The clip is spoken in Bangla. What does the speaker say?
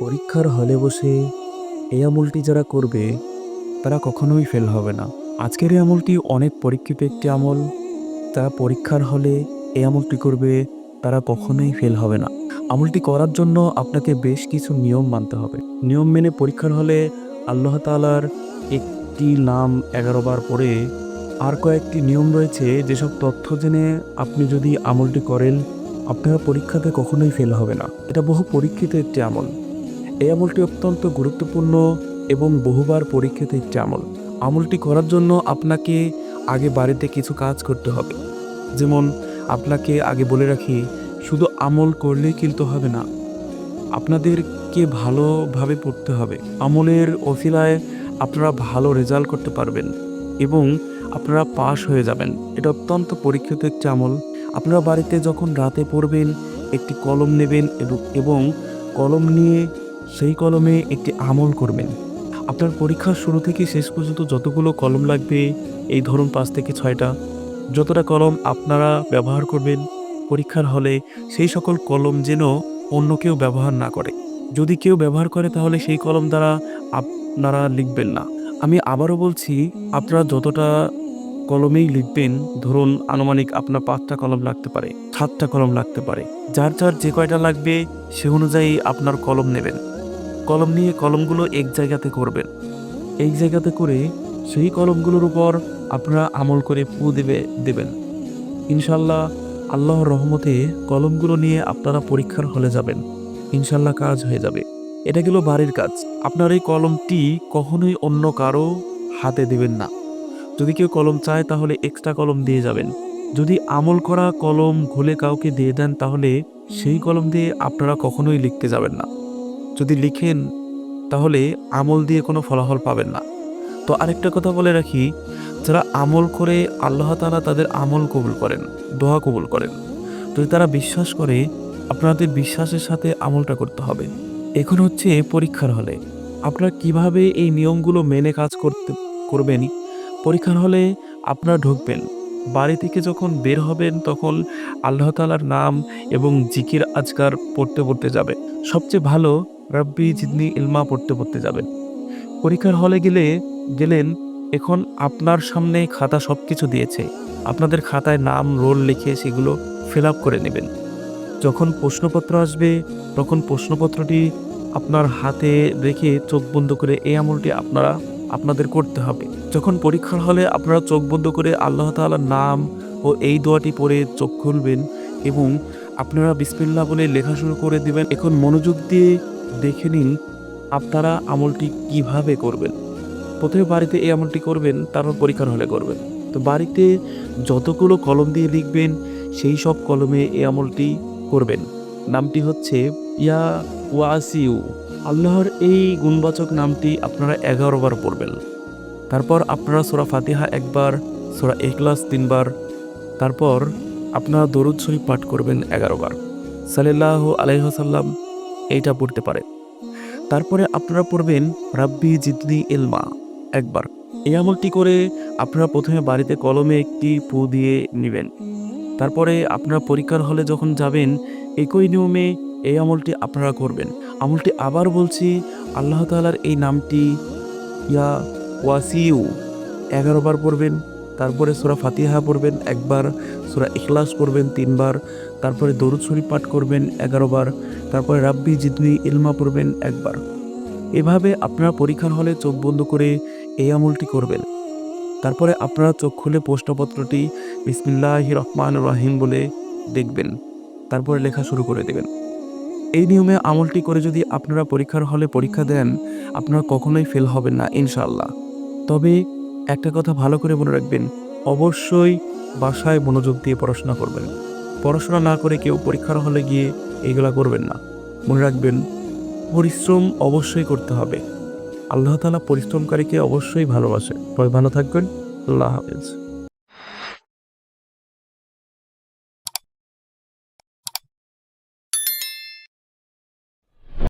পরীক্ষার হলে বসে এই আমলটি যারা করবে, তারা কখনোই ফেল হবে না। আজকের এই আমলটি অনেক পরীক্ষিত একটি আমল। তারা পরীক্ষার হলে এই আমলটি করবে, তারা কখনোই ফেল হবে না। আমলটি করার জন্য আপনাকে বেশ কিছু নিয়ম মানতে হবে। নিয়ম মেনে পরীক্ষার হলে আল্লাহ তালার একটি নাম এগারো বার পরে আর কয়েকটি নিয়ম রয়েছে যেসব তথ্য জেনে আপনি যদি আমলটি করেন, আপনার পরীক্ষাতে কখনোই ফেল হবে না। এটা বহু পরীক্ষিত একটি আমল। এই আমলটি অত্যন্ত গুরুত্বপূর্ণ এবং বহুবার পরীক্ষিত একটি আমল। আমলটি করার জন্য আপনাকে আগে বাড়িতে কিছু কাজ করতে হবে। যেমন, আপনাকে আগে বলে রাখি, শুধু আমল করলেই কিন্তু হবে না। আপনাদেরকে ভালোভাবে পড়তে হবে। আমলের অফিলায় আপনারা ভালো রেজাল্ট করতে পারবেন এবং আপনারা পাশ হয়ে যাবেন। এটা অত্যন্ত পরীক্ষিত একটি আমল। আপনারা বাড়িতে যখন রাতে পড়বেন, একটি কলম নেবেন এবং- এবং কলম নিয়ে সেই কলমে একটি আমল করবেন। আপনার পরীক্ষার শুরু থেকে শেষ পর্যন্ত যতগুলো কলম লাগবে, এই ধরুন পাঁচ থেকে ছয়টা, যতটা কলম আপনারা ব্যবহার করবেন পরীক্ষার হলে, সেই সকল কলম যেন অন্য কেউ ব্যবহার না করে। যদি কেউ ব্যবহার করে, তাহলে সেই কলম দ্বারা আপনারা লিখবেন না। আমি আবারও বলছি, আপনারা যতটা কলমেই লিখবেন, ধরুন আনুমানিক আপনার পাঁচটা কলম লাগতে পারে, সাতটা কলম লাগতে পারে, যার যার যে কয়টা লাগবে, সে অনুযায়ী আপনার কলম নেবেন। কলম নিয়ে কলমগুলো এক জায়গাতে করবেন। এক জায়গাতে করে সেই কলমগুলোর উপর আপনারা আমল করে পু দেবে, দেবেন। ইনশাল্লাহ আল্লাহর রহমতে কলমগুলো নিয়ে আপনারা পরীক্ষার হলে যাবেন। ইনশাল্লাহ কাজ হয়ে যাবে। এটা গেল বাড়ির কাজ। আপনার এই কলমটি কখনোই অন্য কারও হাতে দেবেন না। যদি কেউ কলম চায় তাহলে এক্সট্রা কলম দিয়ে যাবেন। যদি আমল করা কলম ঘুলে কাউকে দিয়ে দেন তাহলে সেই কলম দিয়ে আপনারা কখনোই লিখতে যাবেন না। যদি লিখেন, তাহলে আমল দিয়ে কোনো ফলাফল পাবেন না। তো আরেকটা কথা বলে রাখি, যারা আমল করে আল্লাহ তাআলা তাদের আমল কবুল করেন, দোয়া কবুল করেন। যদি তারা বিশ্বাস করে, আপনাদের বিশ্বাসের সাথে আমলটা করতে হবে। এখন হচ্ছে পরীক্ষার হলে। আপনারা কীভাবে এই নিয়মগুলো মেনে কাজ করতে, করবেন? পরীক্ষার হলে আপনারা ঢুকবেন। বাড়ি থেকে যখন বের হবেন, তখন আল্লাহ তালার নাম এবং জিকির আজকার পড়তে পড়তে যাবে। সবচেয়ে ভালো রাব্বি জিদনি ইলমা পড়তে পড়তে যাবেন। পরীক্ষার হলে গেলে, গেলেন, এখন আপনার সামনে খাতা সব কিছু দিয়েছে। আপনাদের খাতায় নাম, রোল লিখে সেগুলো ফিল করে নেবেন। যখন প্রশ্নপত্র আসবে, তখন প্রশ্নপত্রটি আপনার হাতে রেখে চোখ বন্ধ করে এই আমলটি আপনারা, আপনাদের করতে হবে। যখন পরীক্ষার হলে আপনারা চোখ বন্ধ করে আল্লাহ তাআলার নাম ও এই দোয়াটি পড়ে চোখ খুলবেন এবং আপনারা বিসমিল্লাহ বলে লেখা শুরু করে দেবেন। এখন মনোযোগ দিয়ে দেখে নিন আপনারা আমলটি কীভাবে করবেন। প্রথমে বাড়িতে এই আমলটি করবেন, তারপর পরীক্ষার হলে করবেন। তো বাড়িতে যতগুলো কলম দিয়ে লিখবেন, সেই সব কলমে এই আমলটি করবেন। নামটি হচ্ছে ইয়া ওয়াসিউ। আল্লাহর এই গুণবাচক নামটি আপনারা এগারো বার পড়বেন। তারপর আপনারা সোরা ফাতিহা একবার, সোরা এখলাস তিনবার, তারপর আপনারা দরুদ শরীফ পাঠ করবেন এগারো বার। সাল্লাহ আলাইহসাল্লাম এইটা পড়তে পারে। তারপরে আপনারা পড়বেন রাব্বি জিদনি এলমা একবার। এই আমলটি করে আপনারা প্রথমে বাড়িতে কলমে একটি পু দিয়ে নেবেন। তারপরে আপনারা পরীক্ষার হলে যখন যাবেন, একই নিয়মে এই আমলটি আপনারা করবেন। আমলটি আবার বলছি, আল্লাহ তাআলার এই নামটি ইয়া ওয়াসিউ, এগারো বার পড়বেন। তারপরে সুরা ফাতিহা পড়বেন, একবার সুরা ইখলাস পড়বেন, তিনবার। তারপরে দরুদ শরীফ পাঠ করবেন এগারো বার তারপরে রাব্বি জিদনি ইলমা পড়বেন, একবার। এভাবে আপনারা পরীক্ষার হলে চোখ বন্ধ করে এই আমলটি করবেন। তারপরে আপনারা চোখ খুলে প্রশ্নপত্রটি বিসমিল্লাহ রহমান রাহিম বলে দেখবেন। তারপরে লেখা শুরু করে দেবেন। এই নিয়মে আমলটি করে যদি আপনারা পরীক্ষার হলে পরীক্ষা দেন, আপনারা কখনোই ফেল হবেন না ইনশাল্লাহ তবে একটা কথা ভালো করে মনে রাখবেন, অবশ্যই বাসায় মনোযোগ দিয়ে পড়াশোনা করবেন। পড়াশোনা না করে কেউ পরীক্ষার হলে গিয়ে এইগুলা করবেন না। মনে রাখবেন, পরিশ্রম অবশ্যই করতে হবে। আল্লাহ তালা পরিশ্রমকারীকে অবশ্যই ভালোবাসে। সবাই ভালো থাকবেন। আল্লাহ হাফেজ।